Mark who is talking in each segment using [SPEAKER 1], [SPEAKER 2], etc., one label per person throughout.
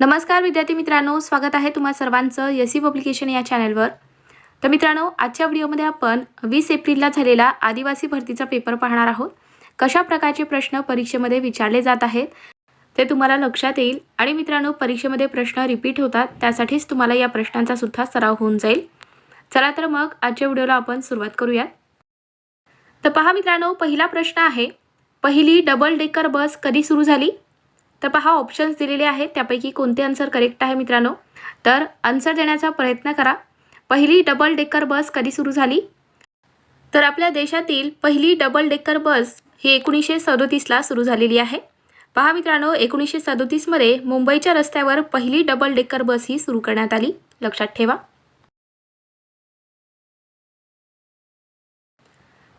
[SPEAKER 1] नमस्कार विद्यार्थी मित्रांनो स्वागत आहे तुम्हा सर्वांचं यसी पब्लिकेशन या चॅनलवर. तर मित्रांनो आजच्या व्हिडिओमध्ये आपण वीस एप्रिलला झालेला आदिवासी भरतीचा पेपर पाहणार आहोत. कशा प्रकारचे प्रश्न परीक्षेमध्ये विचारले जात आहेत ते तुम्हाला लक्षात येईल. आणि मित्रांनो परीक्षेमध्ये प्रश्न रिपीट होतात त्यासाठीच तुम्हाला या प्रश्नांचा सुद्धा सराव होऊन जाईल. चला तर मग आजच्या व्हिडिओला आपण सुरुवात करूयात. तर पहा मित्रांनो पहिला प्रश्न आहे पहिली डबल डेकर बस कधी सुरू झाली? तर पहा ऑप्शन्स दिलेले आहेत. त्यापैकी कोणते आन्सर करेक्ट आहे मित्रांनो? तर आन्सर देण्याचा प्रयत्न करा. पहिली डबल डेकर बस कधी सुरू झाली? तर आपल्या देशातील पहिली डबल डेकर बस ही एकोणीसशे सदोतीसला सुरू झालेली आहे. पहा मित्रांनो एकोणीसशे सदोतीसमध्ये मुंबईच्या रस्त्यावर पहिली डबल डेकर बस ही सुरू करण्यात आली. लक्षात ठेवा.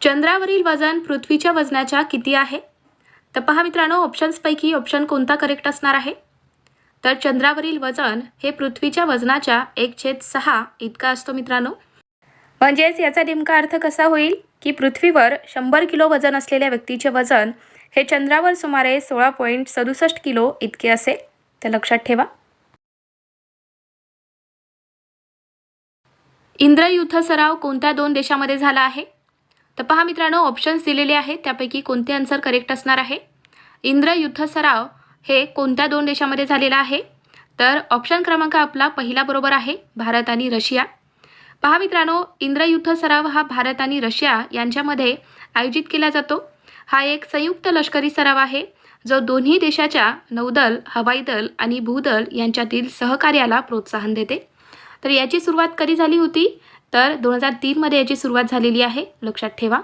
[SPEAKER 1] चंद्रावरील वजन पृथ्वीच्या वजनाच्या किती आहे? तर पहा मित्रांनो ऑप्शन्सपैकी ऑप्शन कोणता करेक्ट असणार आहे? तर चंद्रावरील वजन हे पृथ्वीच्या वजनाच्या एक छेद सहा इतका असतो मित्रांनो. म्हणजेच याचा नेमका अर्थ कसा होईल की पृथ्वीवर शंभर किलो वजन असलेल्या व्यक्तीचे वजन हे चंद्रावर सुमारे सोळा पॉईंट सदुसष्ट किलो इतके असेल. तर लक्षात ठेवा. इंद्रयुद्ध सराव कोणत्या दोन देशामध्ये झाला आहे? तर पहा मित्रांनो ऑप्शन्स दिलेले आहेत त्यापैकी कोणते आन्सर करेक्ट असणार आहे? इंद्र युद्ध सराव हे कोणत्या दोन देशामध्ये झालेला आहे? तर ऑप्शन क्रमांक आपला पहिला बरोबर आहे भारत आणि रशिया. पहा मित्रांनो इंद्रयुद्ध सराव हा भारत आणि रशिया यांच्यामध्ये आयोजित केला जातो. हा एक संयुक्त लष्करी सराव आहे जो दोन्ही देशाच्या नौदल हवाई दल आणि भूदल यांच्यातील सहकार्याला प्रोत्साहन देते. तर याची सुरुवात कधी झाली होती? तर दोन हजार तीनमध्ये याची सुरुवात झालेली आहे लक्षात ठेवा.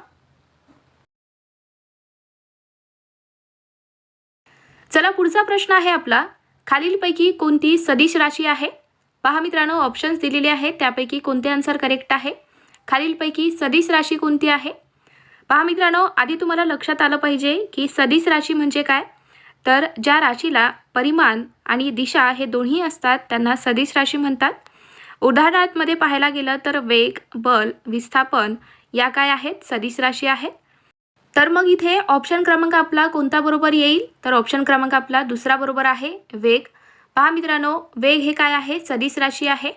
[SPEAKER 1] चला पुढचा प्रश्न आहे आपला. खालीलपैकी कोणती सदिश राशी आहे? पहा मित्रांनो ऑप्शन्स दिलेले आहेत त्यापैकी कोणते आन्सर करेक्ट आहे? खालीलपैकी सदिश राशी कोणती आहे? पहा मित्रांनो आधी तुम्हाला लक्षात आलं पाहिजे की सदिश राशी म्हणजे काय? तर ज्या राशीला परिमाण आणि दिशा हे दोन्ही असतात त्यांना सदिश राशी म्हणतात. उदाहरणार्थमध्ये पाहायला गेलं तर वेग बल विस्थापन या काय आहेत? सदिश राशी आहेत. तर मग इथे ऑप्शन क्रमांक आपला कोणता बरोबर येईल? तर ऑप्शन क्रमांक आपला दुसरा बरोबर आहे वेग. पहा मित्रांनो वेग हे काय आहे? सदिश राशी आहे.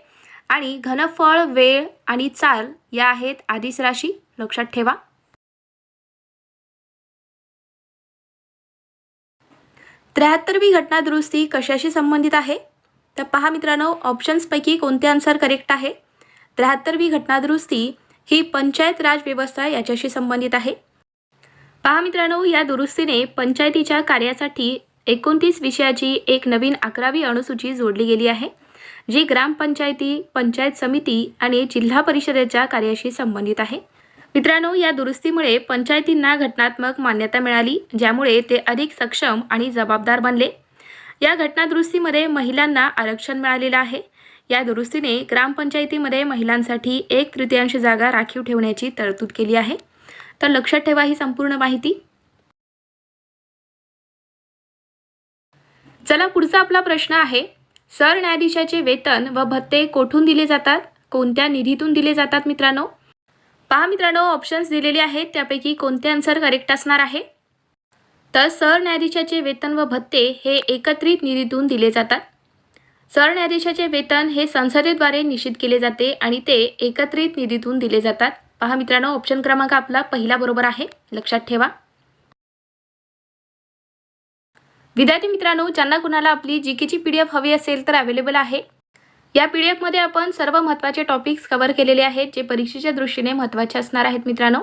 [SPEAKER 1] आणि घनफळ वेळ आणि चाल या आहेत आदिश राशी. लक्षात ठेवा. त्र्याहत्तरवी घटना दुरुस्ती कशाशी संबंधित आहे? तर पहा मित्रांनो ऑप्शन्सपैकी कोणते आन्सर करेक्ट आहे? त्र्याहत्तरवी घटना दुरुस्ती ही पंचायत राज व्यवस्था याच्याशी संबंधित आहे. पहा मित्रांनो या दुरुस्तीने पंचायतीच्या कार्यासाठी एकोणतीस विषयाची एक नवीन अकरावी अनुसूची जोडली गेली आहे जी ग्रामपंचायती पंचायत समिती आणि जिल्हा परिषदेच्या कार्याशी संबंधित आहे. मित्रांनो या दुरुस्तीमुळे पंचायतींना घटनात्मक मान्यता मिळाली ज्यामुळे ते अधिक सक्षम आणि जबाबदार बनले. या घटनादुरुस्तीमध्ये महिलांना आरक्षण मिळालेलं आहे. या दुरुस्तीने ग्रामपंचायतीमध्ये महिलांसाठी एक तृतीयांश जागा राखीव ठेवण्याची तरतूद केली आहे. तर लक्षात ठेवा ही संपूर्ण माहिती. चला पुढचा आपला प्रश्न आहे सरन्यायाधीशाचे वेतन व भत्ते कोठून दिले जातात? कोणत्या निधीतून दिले जातात मित्रांनो? पहा मित्रांनो ऑप्शन्स दिलेले आहेत त्यापैकी कोणते आन्सर करेक्ट असणार आहे? तर सरन्यायाधीशाचे वेतन व भत्ते हे एकत्रित निधीतून दिले जातात. सरन्यायाधीशाचे वेतन हे संसदेद्वारे निश्चित केले जाते आणि ते एकत्रित निधीतून दिले जातात. पहा मित्रांनो ऑप्शन क्रमांक आपला पहिला बरोबर आहे. लक्षात ठेवा. विद्यार्थी मित्रांनो ज्यांना कुणाला आपली जी केची पी डी एफ हवी असेल तर अवेलेबल आहे. या पी डी एफमध्ये आपण सर्व महत्त्वाचे टॉपिक्स कव्हर केलेले आहेत जे परीक्षेच्या दृष्टीने महत्त्वाचे असणार आहेत मित्रांनो.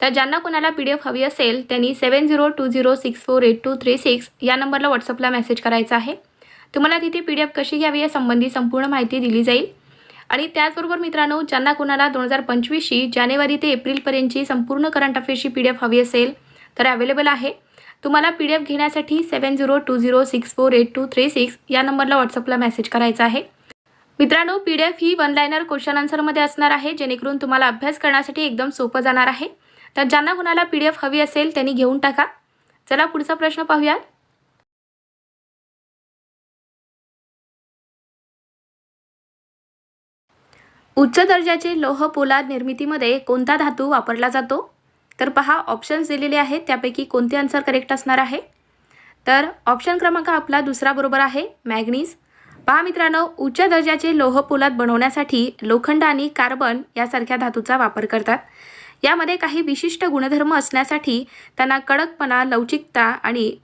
[SPEAKER 1] तर ज्यांना कुणाला पी डी एफ हवी असेल त्यांनी seven zero two zero six four eight two three six या नंबरला व्हॉट्सअपला मेसेज करायचा आहे. तुम्हाला तिथे पी डी एफ कशी घ्यावी यासंबंधी संपूर्ण माहिती दिली जाईल. आणि त्याचबरोबर मित्रांनो ज्यांना कुणाला दोन हजार पंचवीसची जानेवारी ते एप्रिलपर्यंतची संपूर्ण करंट अफेअर्सची पी डी एफ हवी असेल तर अवेलेबल आहे. तुम्हाला पी डी एफ घेण्यासाठी seven zero two zero six four eight two three six या नंबरला व्हॉट्सअपला मेसेज करायचा आहे. मित्रांनो पी डी एफ ही वन लायनर क्वेश्चन आन्सरमध्ये असणार आहे जेणेकरून तुम्हाला अभ्यास करण्यासाठी एकदम सोपं जाणार आहे. तर ज्यांना कुणाला पी डी एफ हवी असेल त्यांनी घेऊन टाका. चला पुढचा प्रश्न पाहूयात. उच्च दर्जाचे लोह पोलाद निर्मितीमध्ये कोणता धातू वापरला जातो? तर पहा ऑप्शन्स दिलेले आहेत. त्यापैकी कोणते आन्सर करेक्ट असणार आहे? तर ऑप्शन क्रमांक आपला दुसरा बरोबर आहे. मॅग्नीज. पहा मित्रांनो उच्च दर्जाचे लोह पोलाद बनवण्यासाठी लोखंड आणि कार्बन यासारख्या धातूचा वापर करतात. यामध्ये काही विशिष्ट गुणधर्म असण्यासाठी त्यांना कडकपणा लवचिकता आणि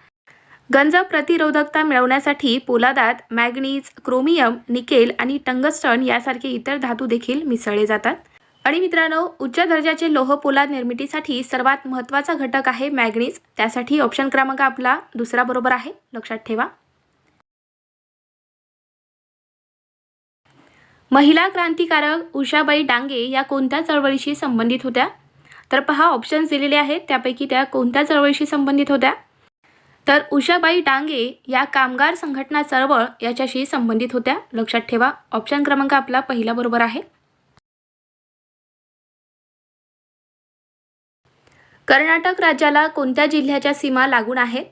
[SPEAKER 1] गंज प्रतिरोधकता मिळवण्यासाठी पोलादात मॅग्नीज क्रोमियम निकेल आणि टंगस्टन यासारखे इतर धातू देखील मिसळले जातात. आणि मित्रांनो उच्च दर्जाचे लोह पोलाद निर्मितीसाठी सर्वात महत्त्वाचा घटक आहे मॅग्नीज. त्यासाठी ऑप्शन क्रमांक आपला दुसरा बरोबर आहे. लक्षात ठेवा. महिला क्रांतिकारक उषाबाई डांगे या कोणत्या चळवळीशी संबंधित होत्या? तर पहा ऑप्शन्स दिलेले आहेत. त्यापैकी त्या कोणत्या चळवळीशी संबंधित होत्या? तर उषाबाई डांगे या कामगार संघटना चळवळ याच्याशी संबंधित होत्या. लक्षात ठेवा ऑप्शन क्रमांक आपला पहिला बरोबर आहे. कर्नाटक राज्याला कोणत्या जिल्ह्याच्या सीमा लागून आहेत?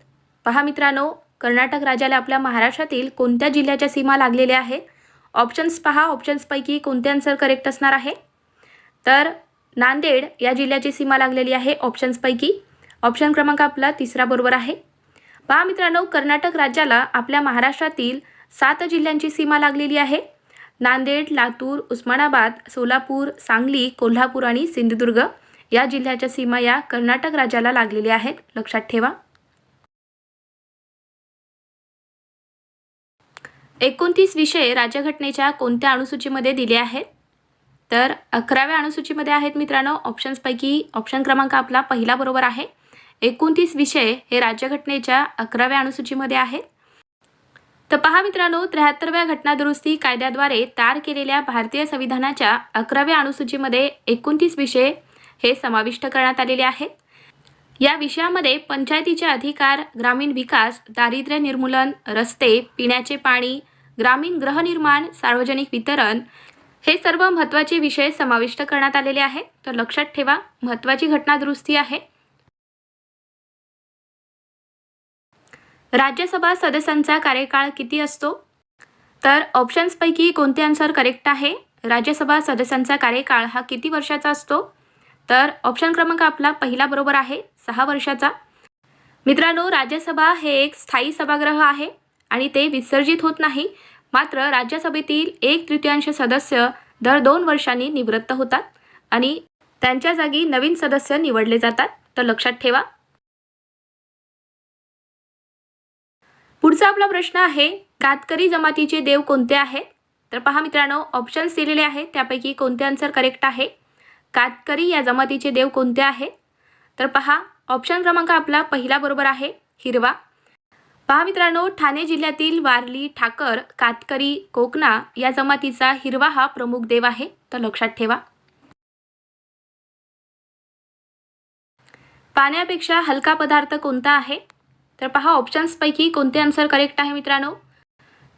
[SPEAKER 1] पहा मित्रांनो कर्नाटक राज्याला आपल्या महाराष्ट्रातील कोणत्या जिल्ह्याच्या सीमा लागलेल्या आहेत? ऑप्शन्स पहा ऑप्शन्सपैकी कोणते आन्सर करेक्ट असणार आहे? तर नांदेड या जिल्ह्याची सीमा लागलेली आहे ऑप्शन्सपैकी ऑप्शन क्रमांक आपला तिसरा बरोबर आहे. पहा मित्रांनो कर्नाटक राज्याला आपल्या महाराष्ट्रातील सात जिल्ह्यांची सीमा लागलेली आहे. नांदेड लातूर उस्मानाबाद सोलापूर सांगली कोल्हापूर आणि सिंधुदुर्ग या जिल्ह्याच्या सीमा या कर्नाटक राज्याला लागलेल्या आहेत. लक्षात ठेवा. एकोणतीस विषय राज्यघटनेच्या कोणत्या अणुसूचीमध्ये दिले आहेत? तर अकराव्या अणुसूचीमध्ये आहेत मित्रांनो ऑप्शन्सपैकी ऑप्शन क्रमांक आपला पहिला बरोबर आहे. एकोणतीस विषय हे राज्यघटनेच्या अकराव्या अनुसूचीमध्ये आहेत. तर पहा मित्रांनो त्र्याहत्तरव्या घटनादुरुस्ती कायद्याद्वारे तयार केलेल्या भारतीय संविधानाच्या अकराव्या अनुसूचीमध्ये एकोणतीस विषय हे समाविष्ट करण्यात आलेले आहेत. या विषयामध्ये पंचायतीचे अधिकार ग्रामीण विकास दारिद्र्य निर्मूलन रस्ते पिण्याचे पाणी ग्रामीण गृहनिर्माण सार्वजनिक वितरण हे सर्व महत्त्वाचे विषय समाविष्ट करण्यात आलेले आहेत. तर लक्षात ठेवा महत्त्वाची घटनादुरुस्ती आहे. राज्यसभा सदस्यांचा कार्यकाळ किती असतो? तर ऑप्शन्सपैकी कोणते आन्सर करेक्ट आहे? राज्यसभा सदस्यांचा कार्यकाळ हा किती वर्षाचा असतो? तर ऑप्शन क्रमांक आपला पहिला बरोबर आहे सहा वर्षाचा. मित्रांनो राज्यसभा हे एक स्थायी सभागृह आहे आणि ते विसर्जित होत नाही. मात्र राज्यसभेतील एक तृतीयांश सदस्य दर दोन वर्षांनी निवृत्त होतात आणि त्यांच्या जागी नवीन सदस्य निवडले जातात. तर लक्षात ठेवा. पुढचा आपला प्रश्न आहे कातकरी जमातीचे देव कोणते आहेत? तर पहा मित्रांनो ऑप्शन्स दिलेले आहेत त्यापैकी कोणते आन्सर करेक्ट आहे? कातकरी या जमातीचे देव कोणते आहेत? तर पहा ऑप्शन क्रमांक आपला पहिला बरोबर आहे हिरवा. पहा मित्रांनो ठाणे जिल्ह्यातील वारली ठाकर कातकरी कोकणा या जमातीचा हिरवा हा प्रमुख देव आहे. तर लक्षात ठेवा. पाण्यापेक्षा हलका पदार्थ कोणता आहे? तर पहा ऑप्शन्सपैकी कोणते आन्सर करेक्ट आहे मित्रांनो?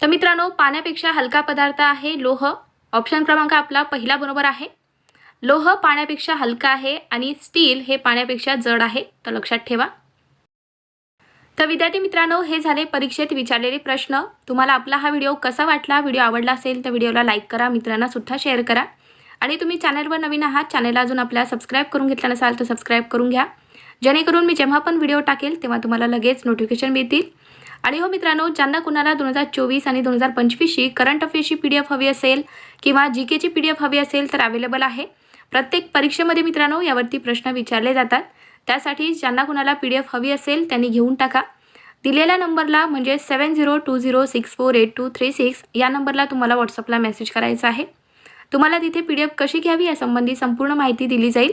[SPEAKER 1] तर मित्रांनो पाण्यापेक्षा हलका पदार्थ आहे लोह. ऑप्शन क्रमांक आपला पहिला बरोबर आहे. लोह पाण्यापेक्षा हलका आहे आणि स्टील हे पाण्यापेक्षा जड आहे. तर लक्षात ठेवा. तर विद्यार्थी मित्रांनो हे झाले परीक्षेत विचारलेले प्रश्न. तुम्हाला आपला हा व्हिडिओ कसा वाटला? व्हिडिओ आवडला असेल तर व्हिडिओला लाईक करा. मित्रांना सुद्धा शेअर करा. आणि तुम्ही चॅनलवर नवीन आहात चॅनलला अजून आपल्या सबस्क्राईब करून घेतला नसाल तर सबस्क्राईब करून घ्या. जेणेकरून मी जेव्हा पण व्हिडिओ टाकेल तेव्हा तुम्हाला लगेच नोटिफिकेशन मिळतील. आणि हो मित्रांनो ज्यांना कुणाला दोन हजार चोवीस आणि दोन हजार पंचवीसची करंट अफेअर्सची पी डी एफ हवी असेल किंवा जी केची पी डी एफ हवी असेल तर अवेलेबल आहे. प्रत्येक परीक्षेमध्ये मित्रांनो यावरती प्रश्न विचारले जातात. त्यासाठी ज्यांना कुणाला पी डी एफ हवी असेल त्यांनी घेऊन टाका. दिलेल्या नंबरला म्हणजे seven zero two zero six four eight two three six या नंबरला तुम्हाला व्हॉट्सअपला मेसेज करायचा आहे. तुम्हाला तिथे पी डी एफ कशी घ्यावी यासंबंधी संपूर्ण माहिती दिली जाईल.